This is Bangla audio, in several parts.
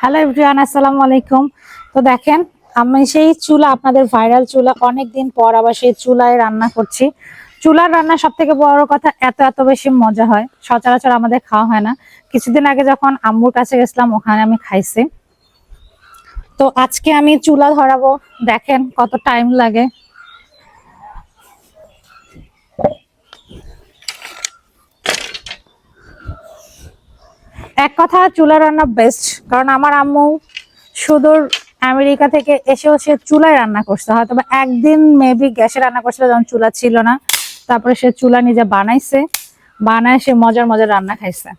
হ্যালো এভরিওয়ান আসসালামু আলাইকুম। তো দেখেন, আমি সেই চুলা, আপনাদের ভাইরাল চুলা অনেক দিন পর আবার সেই চুলায় রান্না করছি। চুলার রান্না সব থেকে বড় কথা, এত এত বেশি মজা হয়। সচরাচর আমাদের খাওয়া হয় না। কিছুদিন আগে যখন আম্মুর কাছে গেছিলাম, ওখানে আমি খাইছি। তো আজকে আমি চুলা ধরাবো। দেখেন কত টাইম লাগে। এক কথা, চুলা রান্না বেস্ট কারণ আমার আম্মু সুদূর আমেরিকা থেকে এসেও সে চুলায় রান্না করছে। হয়তো বা একদিন মেবি গ্যাসে রান্না করছিল যখন চুলা ছিল না। তারপরে সে চুলা নিজে বানাইছে, বানায় সে মজার মজার রান্না খাইছে।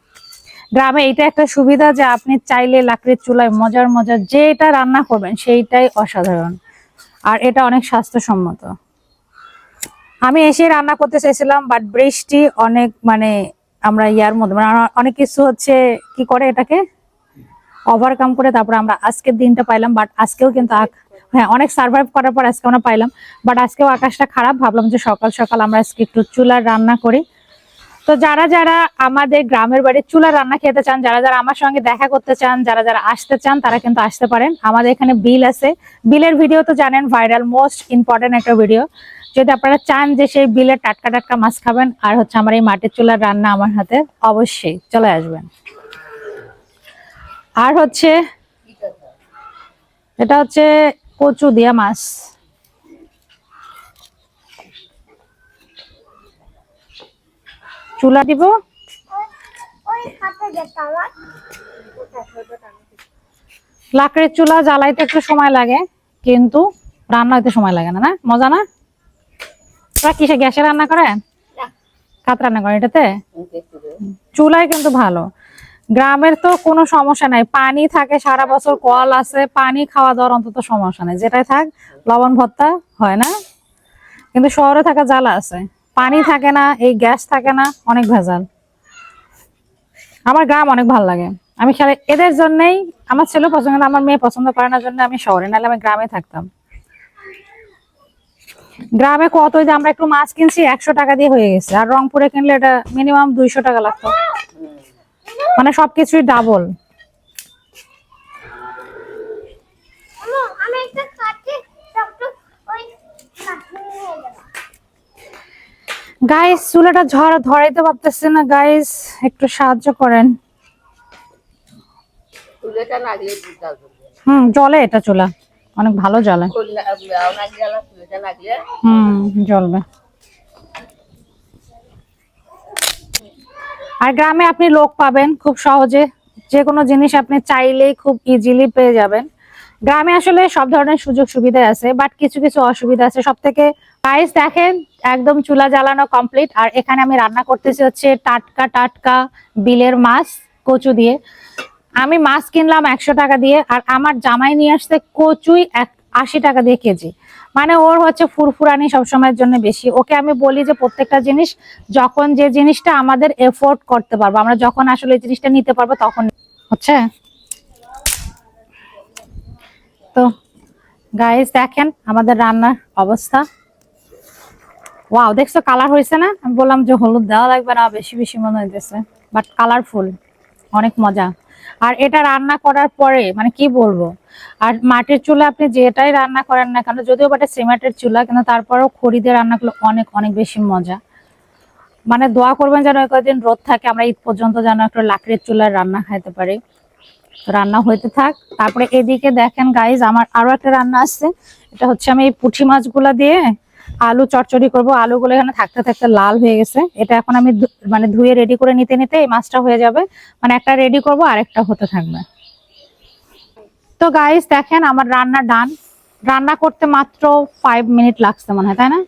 গ্রামে এইটা একটা সুবিধা যে আপনি চাইলে লাকড়ির চুলায় মজার মজার যেটা রান্না করবেন, সেইটাই অসাধারণ। আর এটা অনেক স্বাস্থ্যসম্মত। আমি এসে রান্না করতে চাইছিলাম বাট বৃষ্টি অনেক মানে আমরা ইয়ার মধ্যে মানে অনেক কিছু হচ্ছে কি করে এটাকে? ওভারকাম করে তারপরে আমরা আজকের দিনটা পাইলাম বাট আজকেও কিন্তু হ্যাঁ অনেক সার্ভাইভ করার পর আজকে আমরা পাইলাম বাট আজকেও আকাশটা খারাপ। ভাবলাম যে সকাল সকাল আমরা আজকে একটু চুলার রান্না করি। তো যারা যারা আমাদের গ্রামের বাড়ির চুলার রান্না খেতে চান, যারা যারা আমার সঙ্গে দেখা করতে চান, যারা যারা আসতে চান, তারা কিন্তু আসতে পারেন। আমাদের এখানে বিল আছে। বিলের ভিডিও তো জানেন ভাইরাল মোস্ট ইম্পর্টেন্ট একটা ভিডিও যদি আপনারা চান যে সেই বিলের টাটকা টাটকা মাছ খাবেন, আর হচ্ছে আমার এই মাটির চুলার রান্না আমার হাতে, অবশ্যই চলে আসবেন। আর হচ্ছে, এটা হচ্ছে কচু দিয়া মাছ। চুলা দিব। লাকড়ির চুলা জ্বালাইতে একটু সময় লাগে, কিন্তু রান্না হইতে সময় লাগে না না? মজা না? কিসে গ্যাসে রান্না করেন কাত রান্না করেন এটাতে? চুলাই কিন্তু ভালো। গ্রামের তো কোনো সমস্যা নাই। পানি থাকে সারা বছর কল আছে পানি খাওয়া দাওয়ার অন্তত সমস্যা নাই। যেটাই থাক লবণ ভর্তা হয় না। কিন্তু শহরে থাকা জ্বালা আছে। পানি থাকে না এই গ্যাস থাকে না অনেক ভেজাল। আমার গ্রাম অনেক ভালো লাগে। আমি খেলে এদের জন্যই আমার ছেলে পছন্দ আমার মেয়ে পছন্দ করে না জন্য আমি শহরে নাহলে আমি গ্রামে থাকতাম। গ্রামে কত যে আমরা একটু মাছ কিনছি একশো টাকা দিয়ে হয়ে গেছে। আর রংপুরে কিনলে এটা মিনিমাম দুইশো টাকা লাগতো। মানে সবকিছুই ডাবল গাইস চুলাটা ঝড় ধরাইতে পারতেছে না গাইস একটু সাহায্য করেন। হুম জলে এটা চুলা। অনেক ভালো জ্বলে। নাগলে হুম জ্বলবে। আর গ্রামে আপনি লোক পাবেন খুব সহজে। যে কোনো জিনিস আপনি চাইলেই খুব ইজিলি পেয়ে যাবেন। গ্রামে আসলে সব ধরনের সুযোগ সুবিধা আছে বাট কিছু কিছু অসুবিধা আছে। সব থেকে প্রাইস দেখেন একদম চুলা জ্বালানো কমপ্লিট আর এখানে আমি রান্না করতেছি হচ্ছে টাটকা টাটকা বিলের মাছ কচু দিয়ে। আমি মাছ কিনলাম একশো টাকা দিয়ে আর আমার জামাই নিয়ে আসতে কচুই আশি টাকা দিয়ে কেজি। মানে ওর হচ্ছে ফুরফুরানি সবসময়ের জন্য বেশি। ওকে আমি বলি যে প্রত্যেকটা জিনিস, যখন যে জিনিসটা আমাদের এফোর্ড করতে পারব, আমরা যখন আসলে এই জিনিসটা নিতে পারব তখন হচ্ছে। তো গাইস দেখেন আমাদের রান্নার অবস্থা। ওয়াও দেখছ কালার হয়েছে না? আমি বললাম যে হলুদ দেওয়া লাগবে না, বেশি বেশি মনে হইতেছে। বাট কালারফুল অনেক মজা। আর এটা রান্না করার পরে মানে কি বলব? আর মাটির চুলা আপনি যেটাই রান্না করেন না কেন, যদিও বা এটা সিমেন্টের চুলা, কিন্তু তারপরেও খড়ি দিয়ে রান্না করলে অনেক অনেক বেশি মজা। মানে দোয়া করবেন যেন কয়েকদিন রোদ থাকে, আমরা ঈদ পর্যন্ত যেন একটা লাকড়ির চুলার রান্না খাইতে পারি। রান্না হইতে থাক। তারপরে এদিকে দেখেন গাইজ আমার আরও একটা রান্না আসছে। এটা হচ্ছে আমি এই পুঁটি মাছগুলা দিয়ে আলু চচ্চড়ি করব। আলুগুলো এখানে থাকতে থাকতে লাল হয়ে গেছে। এটা এখন আমি মানে ধুয়ে রেডি করে নিতে নিতে এই মাছটা হয়ে যাবে। মানে একটা রেডি করব আর একটা হতে থাকবে। তো গাইস দেখেন আমার রান্না ডান রান্না করতে মাত্র ফাইভ মিনিট লাগছে মনে হয়, তাই না?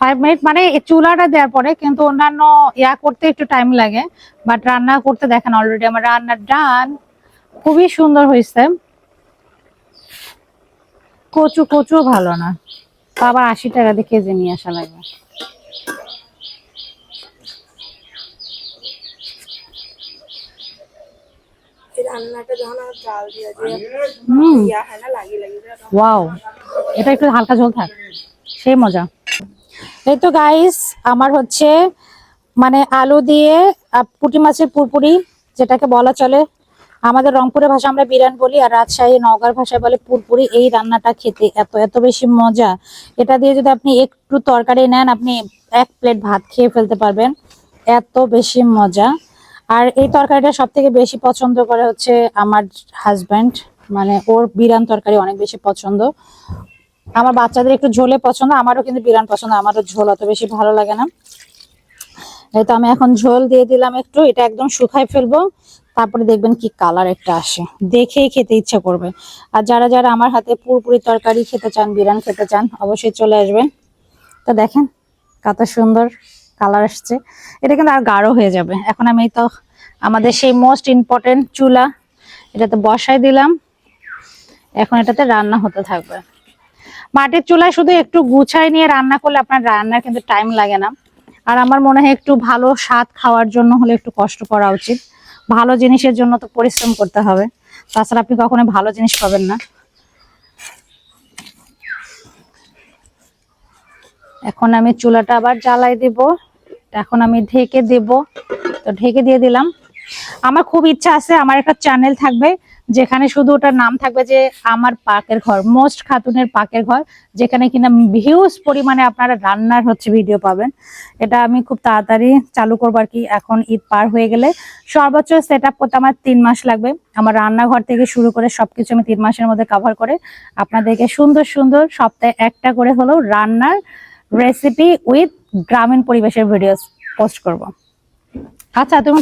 ফাইভ মিনিট মানে চুলাটা দেওয়ার পরে কিন্তু অন্যান্য ইয়া করতে একটু টাইম লাগে। বাট রান্না করতে দেখেন অলরেডি আমার রান্না ডান খুবই সুন্দর হয়েছে। কচু কচু ভালো না। আবার আশি টাকা দিয়ে কেজি নিয়ে আসা লাগবে। ওয়াও এটা একটু হালকা ঝোল থাক সেই মজা। এই তো গাইস আমার হচ্ছে মানে আলু দিয়ে আহ, পুঁটি মাছের পুরপুরি যেটাকে বলা চলে আমাদের রংপুরের ভাষা আমরা বিরান বলি আর রাজশাহী, নওগাঁর ভাষায় বলে পুরপুরি, এই রান্নাটা খেতে এত এত বেশি মজা। এটা দিয়ে যদি আপনি একটু তরকারি নেন, আপনি এক প্লেট ভাত খেয়ে ফেলতে পারবেন। এত বেশি মজা। আর এই তরকারিটা সব থেকে বেশি পছন্দ করে হচ্ছে আমার হাজব্যান্ড মানে ওর বিরান তরকারি অনেক বেশি পছন্দ। আমার বাচ্চাদের একটু ঝোলে পছন্দ, আমারও কিন্তু বিরান পছন্দ, আমারও ঝোল অত বেশি ভালো লাগে না। এই তো আমি এখন ঝোল দিয়ে দিলাম একটু, এটা একদম শুকাই ফেলব। তারপরে দেখবেন কি কালার একটা আসে। দেখেই খেতে ইচ্ছা করবে। আর যারা যারা আমার হাতে পুরোপুরি তরকারি খেতে চান বিরান খেতে চান, অবশ্যই চলে আসবেন। তো দেখেন কত সুন্দর কালার আসছে। এটা কিন্তু আর গাঢ় হয়ে যাবে। এখন আমি তো আমাদের সেই মোস্ট ইম্পর্টেন্ট চুলা, এটাতে বসাই দিলাম। এখন এটাতে রান্না হতে থাকবে। মাটির চুলায় শুধু একটু গুছাই নিয়ে রান্না করলে আপনার রান্নার কিন্তু টাইম লাগে না। আর আমার মনে হয় একটু ভালো স্বাদ খাওয়ার জন্য হলে একটু কষ্ট করা উচিত। ভালো জিনিসের জন্য তো পরিশ্রম করতে হবে। তাছাড়া আপনি কখনো ভালো জিনিস পাবেন না। এখন আমি চুলাটা আবার জ্বালাই দেব। এখন আমি ঢেকে দেব। তো ঢেকে দিয়ে দিলাম। আমার খুব ইচ্ছা আছে, আমার একটা চ্যানেল থাকবে। যেখানে শুধু ওটার নাম থাকবে যে আমার পাকের ঘর মোস্ট খাতুনের পাকের ঘর, যেখানে কিনা হিউজ পরিমাণে আপনারা রান্নার হচ্ছে ভিডিও পাবেন। এটা আমি খুব তাড়াতাড়ি চালু করব আর কি, এখন ঈদ পার হয়ে গেলে। সর্বোচ্চ সেট আপ করতে আমার তিন মাস লাগবে। আমার রান্নাঘর থেকে শুরু করে সবকিছু আমি তিন মাসের মধ্যে কভার করে আপনাদেরকে সুন্দর সুন্দর সপ্তাহে একটা করে হলেও রান্নার রেসিপি উইথ গ্রামীণ পরিবেশের ভিডিওস পোস্ট করব। আচ্ছা তুমি